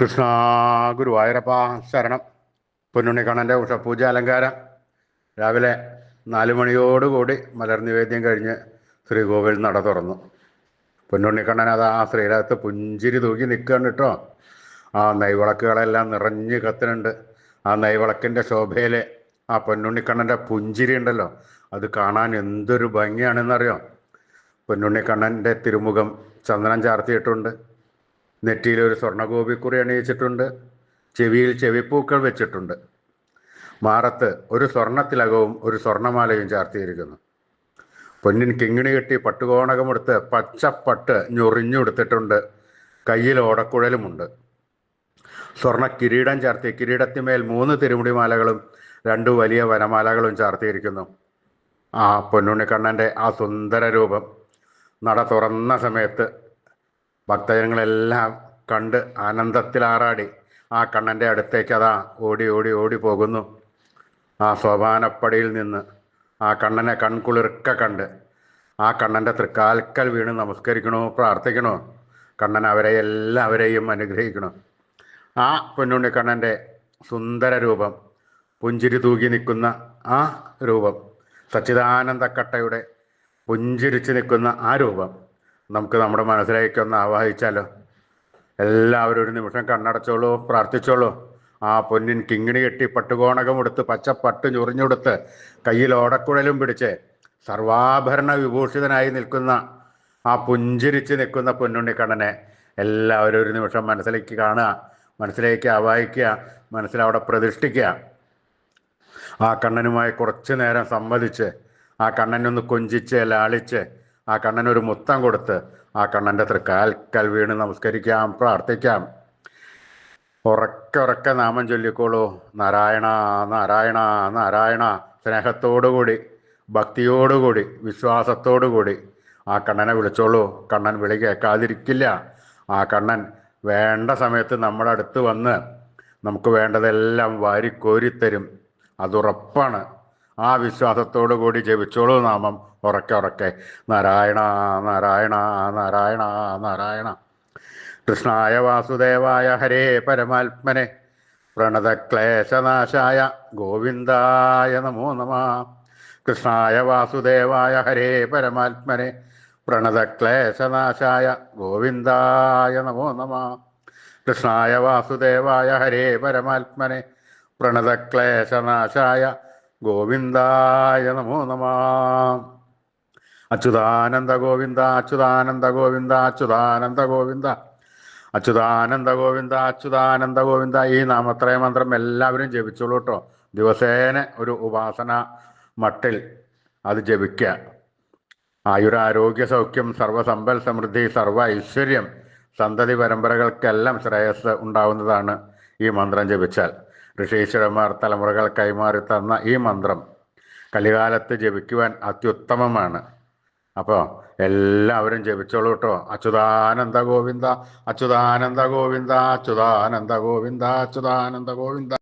കൃഷ്ണ ഗുരുവായൂരപ്പ ശരണം. പൊന്നുണ്ണിക്കണ്ണന്റെ ഉഷപൂജ അലങ്കാരം. രാവിലെ നാല് മണിയോടുകൂടി മലർ നിവേദ്യം കഴിഞ്ഞ് ശ്രീകോവിൽ നട തുറന്നു. പൊന്നുണ്ണിക്കണ്ണൻ അത് ആ ശ്രീരകത്ത് പുഞ്ചിരി തൂക്കി നിൽക്കുകയാണ് കേട്ടോ. ആ നെയ്വിളക്കുകളെല്ലാം നിറഞ്ഞ് കത്തുന്നുണ്ട്. ആ നെയ്വിളക്കിന്റെ ശോഭയിൽ ആ പൊന്നുണ്ണിക്കണ്ണന്റെ പുഞ്ചിരി ഉണ്ടല്ലോ. അത് കാണാൻ എന്തൊരു ഭംഗിയാണെന്നറിയോ? പൊന്നുണ്ണിക്കണ്ണന്റെ തിരുമുഖം ചന്ദനം ചാർത്തിയിട്ടുണ്ട്. നെറ്റിയിൽ ഒരു സ്വർണഗോപിക്കുറി അണിയിച്ചിട്ടുണ്ട്. ചെവിയിൽ ചെവിപ്പൂക്കൾ വെച്ചിട്ടുണ്ട്. മാറത്ത് ഒരു സ്വർണത്തിലകവും ഒരു സ്വർണമാലയും ചാർത്തിയിരിക്കുന്നു. പൊന്നിൻ കിങ്ങിണി കെട്ടി പട്ടുകോണകമെടുത്ത് പച്ചപ്പട്ട് ഞൊറിഞ്ഞുടുത്തിട്ടുണ്ട് കയ്യിൽ ഓടക്കുഴലുമുണ്ട്. സ്വർണ കിരീടം ചാർത്തി കിരീടത്തിന്മേൽ മൂന്ന് തിരുമുടിമാലകളും രണ്ട് വലിയ വനമാലകളും ചാർത്തിയിരിക്കുന്നു. ആ പൊന്നുണ്ണിക്കണ്ണന്റെ ആ സുന്ദര രൂപം നട തുറന്ന സമയത്ത് ഭക്തജനങ്ങളെല്ലാം കണ്ട് ആനന്ദത്തിലാറാടി. ആ കണ്ണന്റെ അടുത്തേക്ക് അതാ ഓടി ഓടി ഓടി പോകുന്നു. ആ സോപാനപ്പടിയിൽ നിന്ന് ആ കണ്ണനെ കൺകുളിർക്ക കണ്ട് ആ കണ്ണന്റെ തൃക്കാൽക്കൽ വീണ് നമസ്കരിക്കണോ പ്രാർത്ഥിക്കണോ? കണ്ണൻ അവരെ എല്ലാവരെയും അനുഗ്രഹിക്കണം? ആ പൊന്നുണ്ണി കണ്ണന്റെ സുന്ദര രൂപം പുഞ്ചിരി തൂകി നിൽക്കുന്ന ആ രൂപം സച്ചിദാനന്ദക്കട്ടയുടെ പുഞ്ചിരിച്ച് നിൽക്കുന്ന ആ രൂപം നമുക്ക് നമ്മുടെ മനസ്സിലേക്ക് ഒന്ന് ആവാഹിച്ചാലോ? എല്ലാവരും ഒരു നിമിഷം കണ്ണടച്ചോളൂ പ്രാർത്ഥിച്ചോളൂ. ആ പൊന്നിൻ കിങ്ങിണി കെട്ടി പട്ടുകോണകം എടുത്ത് പച്ച പട്ട് ഞൊറിഞ്ഞെടുത്ത് കയ്യിൽ ഓടക്കുഴലും പിടിച്ച് സർവാഭരണ വിഭൂഷിതനായി നിൽക്കുന്ന ആ പുഞ്ചിരിച്ച് നിൽക്കുന്ന പൊന്നുണ്ണിക്കണ്ണനെ എല്ലാവരും ഒരു നിമിഷം മനസ്സിലേക്ക് കാണുക മനസ്സിലേക്ക് ആവാഹിക്കുക മനസ്സിലവിടെ പ്രതിഷ്ഠിക്കുക. ആ കണ്ണനുമായി കുറച്ചു നേരം സംവദിച്ച് ആ കണ്ണനൊന്ന് കൊഞ്ചിച്ച് ലാളിച്ച് ആ കണ്ണനൊരു മുത്തം കൊടുത്ത് ആ കണ്ണന്റെ തൃക്കാൽക്കൽ വീണ് നമസ്കരിക്കാം പ്രാർത്ഥിക്കാം. ഉറക്കെ ഉറക്കെ നാമം ചൊല്ലിക്കോളൂ. നാരായണ നാരായണ നാരായണ. സ്നേഹത്തോടുകൂടി ഭക്തിയോടുകൂടി വിശ്വാസത്തോടുകൂടി ആ കണ്ണനെ വിളിച്ചോളൂ. കണ്ണൻ വിളി കേൾക്കാതിരിക്കില്ല. ആ കണ്ണൻ വേണ്ട സമയത്ത് നമ്മുടെ അടുത്ത് വന്ന് നമുക്ക് വേണ്ടതെല്ലാം വാരിക്കോരിത്തരും. അതുറപ്പാണ്. ആ വിശ്വാസത്തോടു കൂടി ജപിച്ചോളൂ നാമം. ഉറക്കെ ഉറക്കെ. നാരായണ നാരായണ നാരായണ നാരായണ. കൃഷ്ണായ വാസുദേവായ ഹരേ പരമാത്മനെ. പ്രണതക്ലേശനാശായ ഗോവിന്ദായ നമോ നമ. കൃഷ്ണായ വാസുദേവായ ഹരേ പരമാത്മനെ. പ്രണതക്ലേശനാശായ ഗോവിന്ദായ നമോ നമ. കൃഷ്ണായ വാസുദേവായ ഹരേ പരമാത്മനെ. പ്രണതക്ലേശനാശായ ഗോവിന്ദായ നമോ നമ. അച്യുതാനന്ദ ഗോവിന്ദ അച്യുതാനന്ദ ഗോവിന്ദ അച്യുതാനന്ദ ഗോവിന്ദ. അച്യുതാനന്ദ ഗോവിന്ദ അച്യുതാനന്ദ ഗോവിന്ദ. ഈ നാമത്രയ മന്ത്രം എല്ലാവരും ജപിച്ചോളൂ കേട്ടോ ദിവസേന ഒരു ഉപാസന മട്ടിൽ അത് ജപിക്കുക ആയുരാരോഗ്യ സൗഖ്യം സർവസമ്പൽ സമൃദ്ധി സർവ ഐശ്വര്യം സന്തതി പരമ്പരകൾക്കെല്ലാം ശ്രേയസ് ഉണ്ടാവുന്നതാണ് ഈ മന്ത്രം ജപിച്ചാൽ. ഋഷീശ്വരന്മാർ തലമുറകൾ കൈമാറി തന്ന ഈ മന്ത്രം കലികാലത്ത് ജപിക്കുവാൻ അത്യുത്തമമാണ്. അപ്പോൾ എല്ലാവരും ജപിച്ചോളൂ കേട്ടോ അച്യുതാനന്ദ ഗോവിന്ദ അച്യുതാനന്ദ ഗോവിന്ദ അച്യുതാനന്ദ ഗോവിന്ദ അച്യുതാനന്ദ ഗോവിന്ദ.